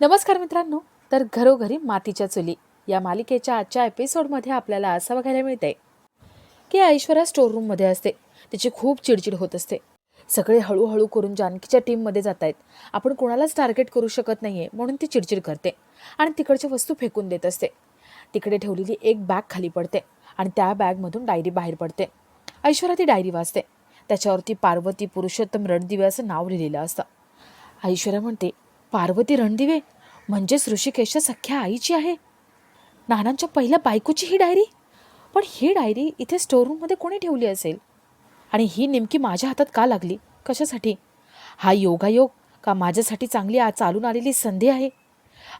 नमस्कार मित्रांनो तर घरोघरी मातीच्या चुली या मालिकेच्या आजच्या एपिसोडमध्ये आपल्याला असं बघायला मिळतंय की ऐश्वर्या स्टोर रूममध्ये असते. तिची खूप चिडचिड होत असते. सगळे हळूहळू करून जानकीच्या टीममध्ये जात आहेत. आपण कोणालाच टार्गेट करू शकत नाही आहे म्हणून ती चिडचिड करते आणि तिकडच्या वस्तू फेकून देत असते. तिकडे ठेवलेली एक बॅग खाली पडते आणि त्या बॅगमधून डायरी बाहेर पडते. ऐश्वर्या ती डायरी वाचते. त्याच्यावरती पार्वती पुरुषोत्तम रणदिवे असं नाव लिहिलेलं असतं. ऐश्वर्या म्हणते पार्वती रणदिवे म्हणजेच ऋषिकेशच्या सख्या आईची आहे. नानांच्या पहिल्या बायकोची ही डायरी? पण ही डायरी इथे स्टोरूममध्ये कोणी ठेवली असेल? आणि ही नेमकी माझ्या हातात का लागली? कशासाठी? हा योगायोग का माझ्यासाठी चांगली आ चालून आलेली संधी आहे?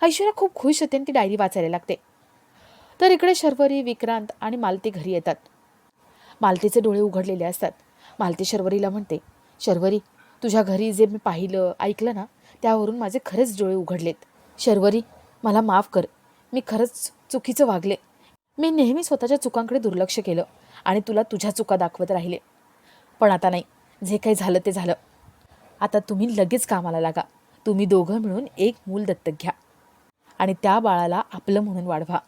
ऐश्वर्या खूप खुश होते आणि ती डायरी वाचायला लागते. तर इकडे शर्वरी विक्रांत आणि मालती घरी येतात. मालतीचे डोळे उघडलेले असतात. मालती शर्वरीला म्हणते शर्वरी तुझ्या घरी जे मी पाहिलं ऐकलं ना त्यावरून माझे खरेच डोळे उघडलेत. शर्वरी मला माफ कर. मी खरंच चुकीचं वागले. मी नेहमी स्वतःच्या चुकांकडे दुर्लक्ष केलं आणि तुला तुझ्या चुका दाखवत राहिले. पण आता नाही. जे काही झालं ते झालं. आता तुम्ही लगेच कामाला लागा. तुम्ही दोघं मिळून एक मूल दत्तक घ्या. आणि त्या बाळाला आपलं म्हणून वाढवा.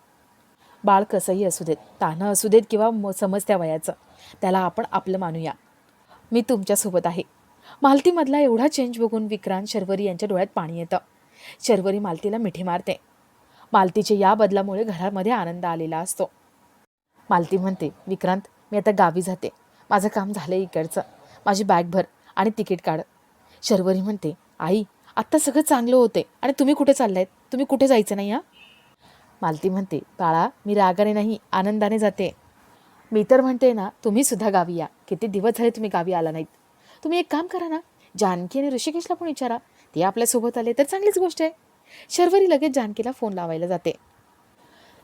बाळ कसंही असू देत तानं असू देत किंवा म समजत्या वयाचं त्याला आपण आपलं मानूया. मी तुमच्यासोबत आहे. मालतीमधला एवढा चेंज बघून विक्रांत शर्वरी यांच्या डोळ्यात पाणी येतं. शर्वरी मालतीला मिठी मारते. मालतीच्या या बदलामुळे घरामध्ये आनंद आलेला असतो. मालती म्हणते विक्रांत मी आता गावी जाते. माझं काम झालं इकडचं. माझी बॅग भर आणि तिकीट काढ. शर्वरी म्हणते आई आत्ता सगळं चांगलं होते आणि तुम्ही कुठे चाललायत? तुम्ही कुठे जायचं नाही हा? मालती म्हणते बाळा मी रागाने नाही आनंदाने जाते. मी तर म्हणते ना तुम्हीसुद्धा गावी या. किती दिवस झाले तुम्ही गावी आला नाहीत. तुम्ही एक काम करा ना जानकी आणि ऋषिकेशला पण विचारा. ते आपल्यासोबत आले तर चांगलीच गोष्ट आहे. शर्वरी लगेच जानकीला फोन लावायला जाते.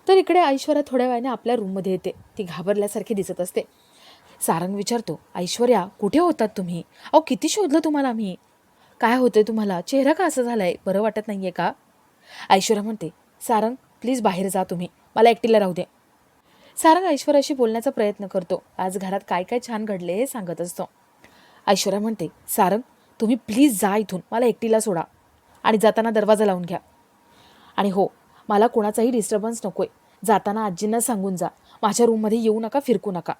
तर इकडे ऐश्वर्या थोड्या वेळाने आपल्या रूममध्ये येते. ती घाबरल्यासारखी दिसत असते. सारंग विचारतो ऐश्वर्या कुठे होतात तुम्ही? अहो किती शोधलं तुम्हाला मी? काय होतंय तुम्हाला? चेहरा का असं झालाय? बरं वाटत नाहीये का? ऐश्वर्या म्हणते सारंग प्लीज बाहेर जा तुम्ही. मला एकटीला राहू दे. सारंग ऐश्वर्याशी बोलण्याचा प्रयत्न करतो. आज घरात काय काय छान घडले हे सांगत असतो. ऐश्वर्या म्हणते सारंग तुम्ही प्लीज जा इथून. मला एकटीला सोडा आणि जाताना दरवाजा लावून घ्या. आणि हो मला कोणाचाही डिस्टर्बन्स नकोय. जाताना आजींना सांगून जा. माझ्या रूममध्ये येऊ नका फिरकू नका.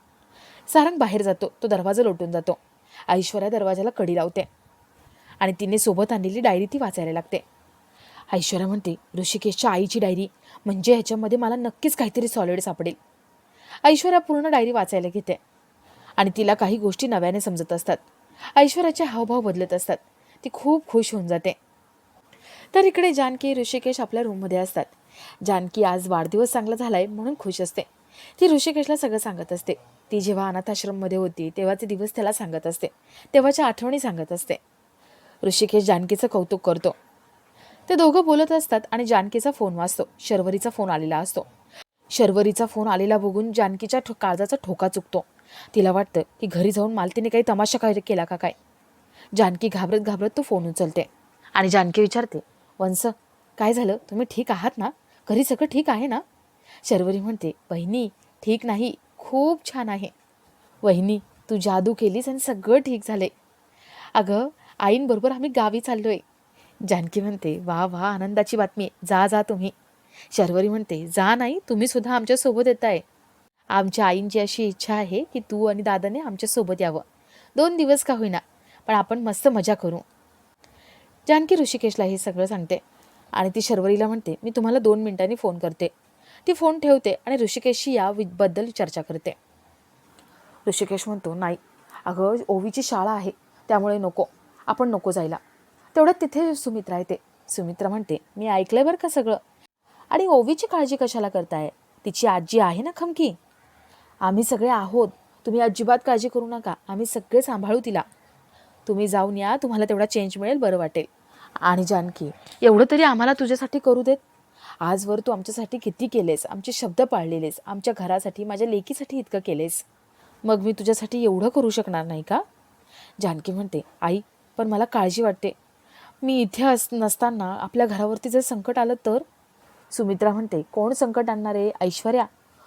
सारंग बाहेर जातो. तो दरवाजा लोटून जातो. ऐश्वर्या दरवाजाला कडी लावते आणि तिने सोबत आणलेली डायरी ती वाचायला लागते. ऐश्वर्या म्हणते ऋषिकेशच्या आईची डायरी म्हणजे ह्याच्यामध्ये मला नक्कीच काहीतरी सॉलिड सापडेल. ऐश्वर्या पूर्ण डायरी वाचायला घेते. आणि तिला काही गोष्टी नव्याने समजत असतात. ऐश्वर्याचे हावभाव बदलत असतात. ती खूप खुश होऊन जाते. तर इकडे जानकी ऋषिकेश आपल्या रूममध्ये असतात. जानकी आज वाढदिवस चांगला झालाय म्हणून खुश असते. ती ऋषिकेशला सगळं सांगत असते. ती जेव्हा अनाथाश्रममध्ये होती तेव्हाचे दिवस त्याला सांगत असते. तेव्हाच्या आठवणी सांगत असते. ऋषिकेश जानकीचं कौतुक करतो. ते दोघं बोलत असतात आणि जानकीचा फोन वाचतो शर्वरीचा फोन आलेला असतो. शर्वरीचा फोन आलेला बघून जानकीच्या ठो काळजाचा ठोका चुकतो. तिला वाटतं की घरी जाऊन मालतीने काही तमाशा काय केला का काय? जानकी घाबरत घाबरत तो फोन उचलते आणि जानकी विचारते वंस काय झालं? तुम्ही ठीक आहात ना? घरी सगळं ठीक आहे ना? शर्वरी म्हणते बहिणी ठीक नाही खूप छान आहे. वहिनी तू जादू केलीस आणि सगळं ठीक झाले अगं आईंबरोबर आम्ही गावी चाललोय. जानकी म्हणते वा वा आनंदाची बातमी जा जा तुम्ही. शर्वरी म्हणते जा नाही तुम्ही सुद्धा आमच्यासोबत येत आहे आमच्या आईंची अशी इच्छा आहे की तू आणि दादाने आमच्यासोबत यावं. दोन दिवस का होईना पण आपण मस्त मजा करू. जानकी ऋषिकेशला हे सगळं सांगते आणि ती शर्वरीला म्हणते मी तुम्हाला दोन मिनिटांनी फोन करते. ती फोन ठेवते आणि ऋषिकेशशी या चर्चा करते. ऋषिकेश म्हणतो नाही अगं ओवीची शाळा आहे त्यामुळे नको आपण नको जायला. तेवढ्यात तिथे सुमित्रा येते. सुमित्रा म्हणते मी ऐकलंय बरं का सगळं? आणि ओवीची काळजी कशाला करताय? तिची आजी आहे ना खमकी? आम्ही सगळे आहोत. तुम्ही अजिबात काळजी करू नका. आम्ही सगळे सांभाळू तिला. तुम्ही जाऊन या. तुम्हाला तेवढा चेंज मिळेल बरं वाटेल. आणि जानकी एवढं तरी आम्हाला तुझ्यासाठी करू देत? आजवर तू आमच्यासाठी किती केलेस? आमचे शब्द पाळलेलेस? आमच्या घरासाठी माझ्या लेकीसाठी इतकं केलेस? मग मी तुझ्यासाठी एवढं करू शकणार नाही का? जानकी म्हणते आई पण मला काळजी वाटते. मी इथे अस नसताना आपल्या घरावरती जर संकट आलं तर? सुमित्रा म्हणते कोण संकट आणणार? आहे ऐश्वर्या.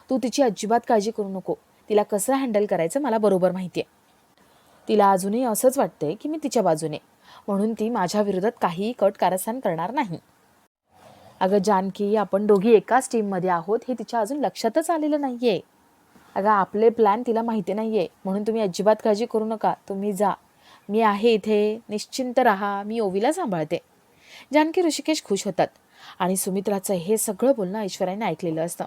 तू तिची अजिबात काळजी करू नको. तिला कसं हँडल करायचं मला बरोबर माहिती आहे तिला अजूनही असंच वाटतंय की मी तिच्या बाजूने. म्हणून ती माझ्या विरोधात काहीही कट कारस्थान करणार नाही. अगं जानकी आपण दोघी एकाच टीममध्ये आहोत हे तिच्या अजून लक्षातच आलेलं नाही आहे अगं आपले प्लॅन तिला माहिती नाही आहे म्हणून तुम्ही अजिबात काळजी करू नका. तुम्ही जा. मी आहे इथे. निश्चिंत राहा. मी ओवीला सांभाळते. जानकी ऋषिकेश खुश होतात. आणि सुमित्राचं हे सगळं बोलणं ऐश्वर्याने ऐकलेलं असतं.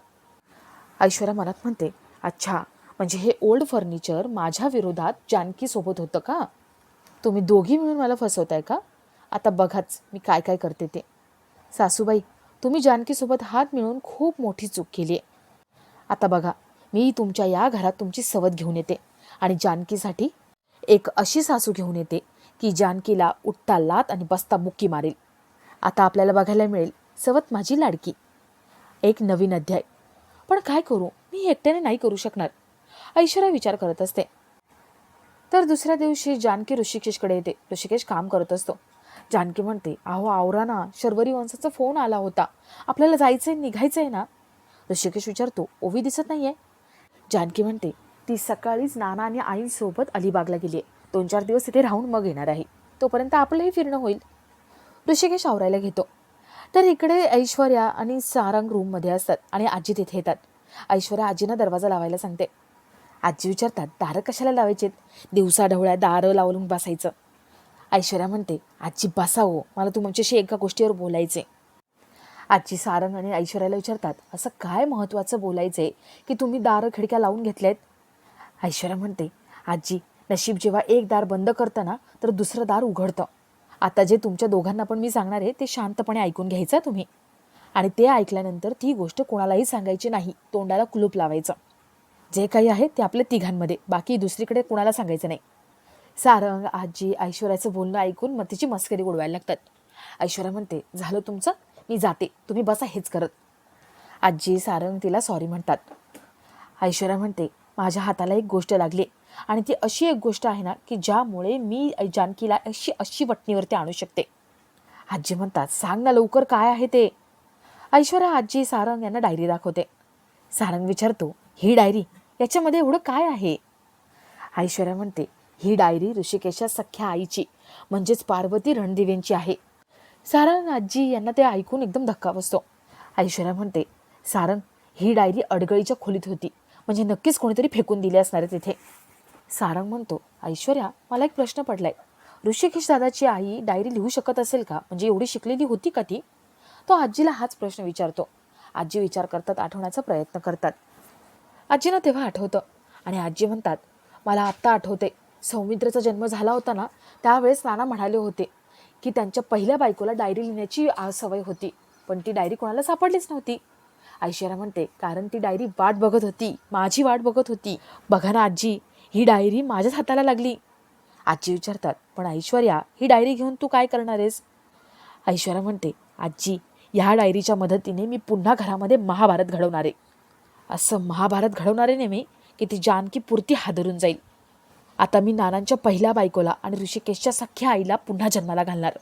ऐश्वर्या मनात म्हणते अच्छा म्हणजे हे ओल्ड फर्निचर माझ्या विरोधात जानकीसोबत होतं का? तुम्ही दोघी मिळून मला फसवताय का? आता बघाच मी काय काय करते ते. सासूबाई तुम्ही जानकीसोबत हात मिळवून खूप मोठी चूक केली आहे. आता बघा मी तुमच्या या घरात तुमची सवत घेऊन येते आणि जानकीसाठी एक अशी सासू घेऊन येते की जानकीला उठता लात आणि बसता बुक्की मारेल. आता आपल्याला बघायला मिळेल सवत माझी लाडकी. एक नवीन अध्याय. पण काय करू? मी एकट्याने नाही करू शकणार. ऐश्वर्या विचार करत असते. तर दुसऱ्या दिवशी जानकी ऋषिकेशकडे येते. ऋषिकेश काम करत असतो. जानकी म्हणते अहो आवरा ना. शर्वरी वंशाचा फोन आला होता. आपल्याला जायचंय निघायचंय ना. ऋषिकेश विचारतो ओवी दिसत नाहीये? जानकी म्हणते ती सकाळीच नाना आणि आईंसोबत अलिबागला गेली आहे दोन चार दिवस तिथे राहून मग येणार आहे. तोपर्यंत आपलंही फिरणं होईल. ऋषिकेश आवरायला घेतो. तर इकडे ऐश्वर्या आणि सारंग रूममध्ये असतात आणि आजी तिथे येतात. ऐश्वर्या आजीनं दरवाजा लावायला सांगते. आजी विचारतात दारं कशाला लावायचेत? दिवसा ढवळ्या दारं लावून बसायचं. ऐश्वर्या म्हणते आजी बसावं हो, मला तुमच्याशी एका गोष्टीवर बोलायचे आजी सारंग आणि ऐश्वर्याला विचारतात असं काय महत्त्वाचं बोलायचंय की तुम्ही दारं खिडक्या लावून घेतल्यात? ऐश्वर्या म्हणते आजी नशीब जेव्हा एक दार बंद करतं ना तर दुसरं दार उघडतं. आता जे तुमच्या दोघांना पण मी सांगणार आहे ते शांतपणे ऐकून घ्यायचं तुम्ही. आणि ते ऐकल्यानंतर ती गोष्ट कोणालाही सांगायची नाही तोंडाला कुलूप लावायचं. जे काही आहे ते आपल्या तिघांमध्ये बाकी दुसरीकडे कोणाला सांगायचं नाही. सारंग आजी ऐश्वर्याचं बोलणं ऐकून मग तिची मस्करी उडवायला लागतात. ऐश्वर्या म्हणते झालं तुमचं? मी जाते. तुम्ही बसा हेच करत. आजी सारंग तिला सॉरी म्हणतात. ऐश्वर्या म्हणते माझ्या हाताला एक गोष्ट लागली आणि ती अशी एक गोष्ट आहे ना की ज्यामुळे मी जानकीला अशी अशी वटणीवरती आणू शकते. आजी म्हणतात सांग ना लवकर काय आहे ते. ऐश्वर्या आजी सारंग यांना डायरी दाखवते. सारंग विचारतो ही डायरी याच्यामध्ये एवढं काय आहे? ऐश्वर्या म्हणते ही डायरी ऋषिकेशच्या सख्या आईची म्हणजेच पार्वती रणदिवेंची आहे. सारंग आजी यांना ते ऐकून एकदम धक्का बसतो. ऐश्वर्या म्हणते सारंग ही डायरी अडगळीच्या खोलीत होती. म्हणजे नक्कीच कोणीतरी फेकून दिली असणार आहे तिथे. सारंग म्हणतो ऐश्वर्या मला एक प्रश्न पडलाय. ऋषिकेश दादाची आई डायरी लिहू शकत असेल का? म्हणजे एवढी शिकलेली होती का ती? तो आजीला हाच प्रश्न विचारतो. आजी विचार करतात आठवण्याचा प्रयत्न करतात. आजीनं तेव्हा आठवतं आणि आजी म्हणतात मला आत्ता आठवते. सौमित्रचा जन्म झाला होता ना त्यावेळेस नाना म्हणाले होते की त्यांच्या पहिल्या बायकोला डायरी लिहिण्याची सवय होती पण ती डायरी कोणाला सापडलीच नव्हती. ऐश्वर्या म्हणते कारण ती डायरी वाट बघत होती माझी वाट बघत होती. बघा ना आजी ही डायरी माझ्याच हाताला लागली. आजी विचारतात पण ऐश्वर्या ही डायरी घेऊन तू काय करणार आहेस? ऐश्वर्या म्हणते आजी ह्या डायरीच्या मदतीने मी पुन्हा घरामध्ये महाभारत घडवणार आहे. असं महाभारत घडवणार आहे नेहमी की ती जानकी पुरती हादरून जाईल. आता मी नानांच्या पहिल्या बायकोला आणि ऋषिकेशच्या सख्या आईला पुन्हा जन्माला घालणार.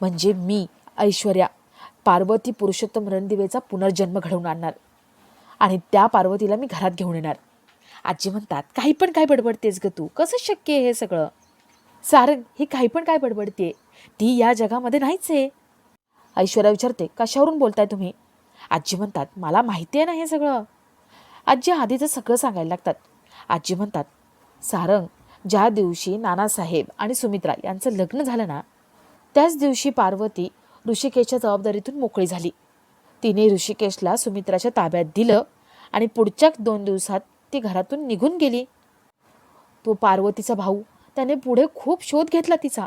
म्हणजे मी ऐश्वर्या पार्वती पुरुषोत्तम रणदिवेचा पुनर्जन्म घडवून आणणार. आणि त्या पार्वतीला मी घरात घेऊन येणार. आजी म्हणतात काही पण काय बडबडतेस ग तू? कसं शक्य आहे हे सगळं? सारंग हे काही पण काय बडबडते? ती या जगामध्ये नाहीच आहे. ऐश्वर्या विचारते कशावरून बोलताय तुम्ही? आजी म्हणतात मला माहिती आहे ना हे सगळं. आजी आधीचं सगळं सांगायला लागतात. आजी म्हणतात सारंग ज्या दिवशी नानासाहेब आणि सुमित्रा यांचं लग्न झालं ना त्याच दिवशी पार्वती ऋषिकेशच्या जबाबदारीतून मोकळी झाली. तिने ऋषिकेशला सुमित्राच्या ताब्यात दिलं आणि पुढच्या दोन दिवसात ती घरातून निघून गेली. तो पार्वतीचा भाऊ त्याने पुढे खूप शोध घेतला तिचा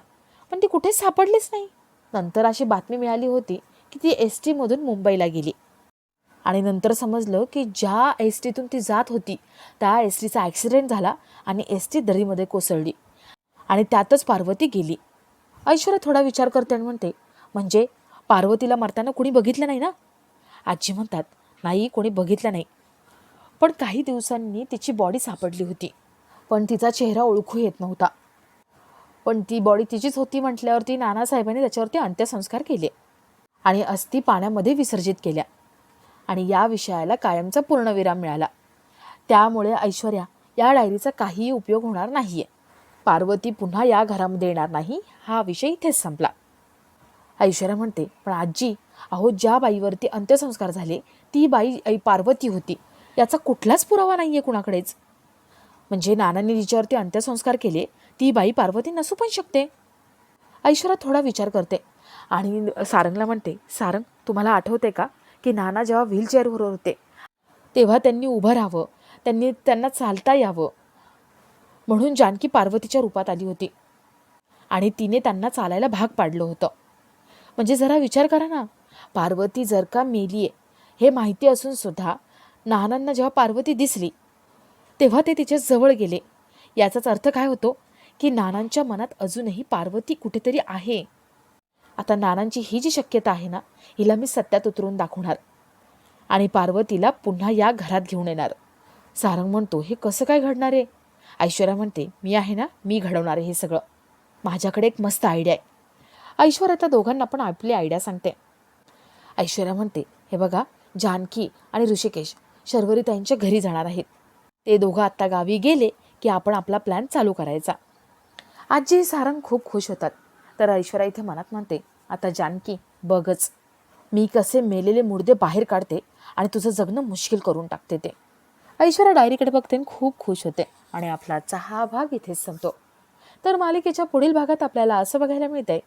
पण ती कुठेच सापडलीच नाही. नंतर अशी बातमी मिळाली होती की ती एस टीमधून मुंबईला गेली. आणि नंतर समजलं की ज्या एस टीतून ती जात होती त्या एस टीचा ॲक्सिडेंट झाला आणि एस टी दरीमध्ये कोसळली. आणि त्यातच पार्वती गेली. ऐश्वर्या थोडा विचार करते आणि म्हणते म्हणजे पार्वतीला मरताना कोणी बघितलं नाही ना? आजी म्हणतात नाही कोणी बघितलं नाही. पण काही दिवसांनी तिची बॉडी सापडली होती. पण तिचा चेहरा ओळखू येत नव्हता. पण ती बॉडी तिचीच होती म्हटल्यावरती नानासाहेबांनी त्याच्यावरती अंत्यसंस्कार केले आणि अस्थी पाण्यामध्ये विसर्जित केल्या. आणि या विषयाला कायमचा पूर्णविराम मिळाला. त्यामुळे ऐश्वर्या या डायरीचा काहीही उपयोग होणार नाहीये. पार्वती पुन्हा या घरामध्ये येणार नाही हा विषय इथेच संपला. ऐश्वर्या म्हणते पण आजी अहो ज्या बाईवरती अंत्यसंस्कार झाले ती बाई पार्वती होती. याचा कुठलाच पुरावा नाही आहे कुणाकडेच. म्हणजे नानांनी तिच्यावरती अंत्यसंस्कार केले ती बाई पार्वती नसू पण शकते. ऐश्वर्या थोडा विचार करते आणि सारंगला म्हणते सारंग तुम्हाला आठवते का की नाना जेव्हा व्हीलचेअरवर होते तेव्हा त्यांनी उभं राहावं त्यांनी त्यांना चालता यावं म्हणून जानकी पार्वतीच्या रूपात आली होती. आणि तिने त्यांना चालायला भाग पाडलं होतं. म्हणजे जरा विचार करा ना पार्वती जर का मेली आहे हे माहिती असून सुद्धा नानांना जेव्हा पार्वती दिसली तेव्हा ते तिच्या जवळ गेले. याचाच अर्थ काय होतो? की नानांच्या मनात अजूनही पार्वती कुठेतरी आहे. आता नानांची ही जी शक्यता आहे ना हिला मी सत्यात उतरून दाखवणार. आणि पार्वतीला पुन्हा या घरात घेऊन येणार. सारंग म्हणतो हे कसं काय घडणार आहे? ऐश्वर्या म्हणते मी आहे ना मी घडवणार आहे हे सगळं. माझ्याकडे एक मस्त आयडिया आहे. ऐश्वर्या त्या दोघांना पण आपली आयडिया सांगते. ऐश्वर्या म्हणते हे बघा जानकी आणि ऋषिकेश शर्वरी त्यांच्या घरी जाणार आहेत. ते दोघं आत्ता गावी गेले की आपण आपला प्लॅन चालू करायचा. आजी सारंग खूप खुश होतात. तर ऐश्वर्या इथे मनात म्हणते आता जानकी बघच. मी कसे मेलेले मुर्दे बाहेर काढते आणि तुझं जगणं मुश्किल करून टाकते ते. ऐश्वर्या डायरीकडे बघते आणि खूप खुश होते आणि आपला आजचा हा भाग इथेच संपतो. तर मालिकेच्या पुढील भागात आपल्याला असं बघायला मिळतंय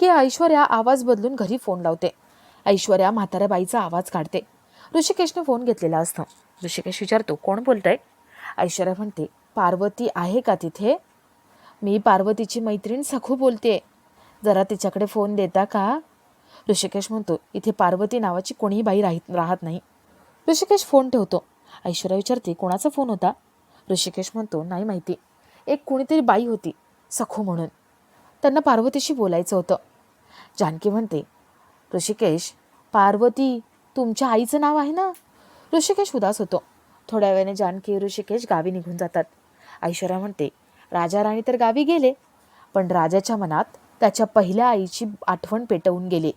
की ऐश्वर्या आवाज बदलून घरी फोन लावते. ऐश्वर्या म्हाताऱ्या बाईचा आवाज काढते. ऋषिकेशने फोन घेतलेला असतो. ऋषिकेश विचारतो कोण बोलतंय? ऐश्वर्या म्हणते पार्वती आहे का तिथे? मी पार्वतीची मैत्रीण सखू बोलते. जरा तिच्याकडे फोन देता का? ऋषिकेश म्हणतो इथे पार्वती नावाची कोणीही बाई राहत राहत नाही. ऋषिकेश फोन ठेवतो. ऐश्वर्या विचारते कोणाचा फोन होता? ऋषिकेश म्हणतो नाही माहिती. एक कोणीतरी बाई होती सखू म्हणून. त्यांना पार्वतीशी बोलायचं होतं. जानकी म्हणते ऋषिकेश पार्वती तुमच्या आईचं नाव आहे ना? ऋषिकेश उदास होतो. थोड्या वेळाने जानकी ऋषिकेश गावी निघून जातात. ऐश्वर्या म्हणते राजा राणी तर गावी गेले. पण राजाच्या मनात त्याच्या पहिल्या आईची आठवण पेटवून गेली.